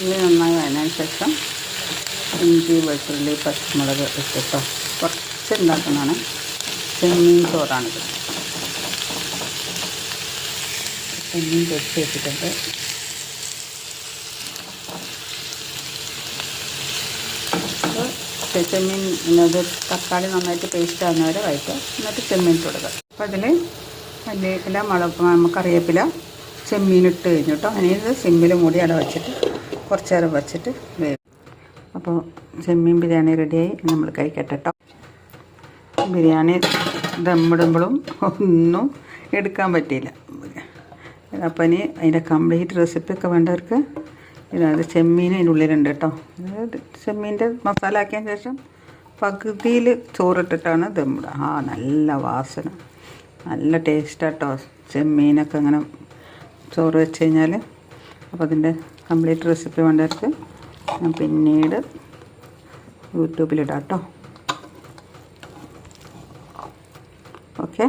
ഇത് നന്നായി അതിനു ശേഷം ഇഞ്ചി വെളുത്തുള്ളി പച്ചമുളക് ഇട്ടിട്ടോ. കുറച്ച് ഉണ്ടാക്കുന്നതാണ്. ചെമ്മീൻ ചോറാണിത്. ചെമ്മീൻ പൊടിച്ച് വെച്ചിട്ടുണ്ട്. ചെമ്മീൻ ഇത് തക്കാളി നന്നായിട്ട് പേസ്റ്റ് ആകുന്ന വരെ വഴറ്റുക. എന്നിട്ട് ചെമ്മീൻ തൊടുക അപ്പോൾ അതിൽ മല്ലിയില മുളക് കറിവേപ്പില ചെമ്മീൻ ഇട്ട് കഴിഞ്ഞു കേട്ടോ അതിന് സിമ്മിൽ മൂടി അവിടെ വെച്ചിട്ട് കുറച്ച് നേരം വെച്ചിട്ട് വേവും. അപ്പോൾ ചെമ്മീൻ ബിരിയാണി റെഡിയായി. നമ്മൾ കഴിക്കട്ടെ കേട്ടോ ബിരിയാണി ദമ്മിടുമ്പോഴും ഒന്നും എടുക്കാൻ പറ്റിയില്ല. അപ്പം ഇനി അതിന്റെ കംപ്ലീറ്റ് റെസിപ്പി ഒക്കെ വേണ്ടവർക്ക് ഇതാണ് ചെമ്മീൻ അതിന്റെ ഉള്ളിലുണ്ട് കേട്ടോ അതായത് ചെമ്മീന്റെ മസാല ആക്കിയതിന് ശേഷം പകുതിയിൽ ചോറിട്ടിട്ടാണ് ദമ്മിടുക. ആ നല്ല വാസന. നല്ല ടേസ്റ്റാട്ടോ ചെമ്മീനൊക്കെ അങ്ങനെ ചോറ് വെച്ച് കഴിഞ്ഞാൽ അപ്പോൾ അതിന്റെ കംപ്ലീറ്റ് റെസിപ്പി വേണ്ടവർക്ക് ഞാൻ പിന്നീട് യൂട്യൂബിലിടാം കേട്ടോ ഓക്കെ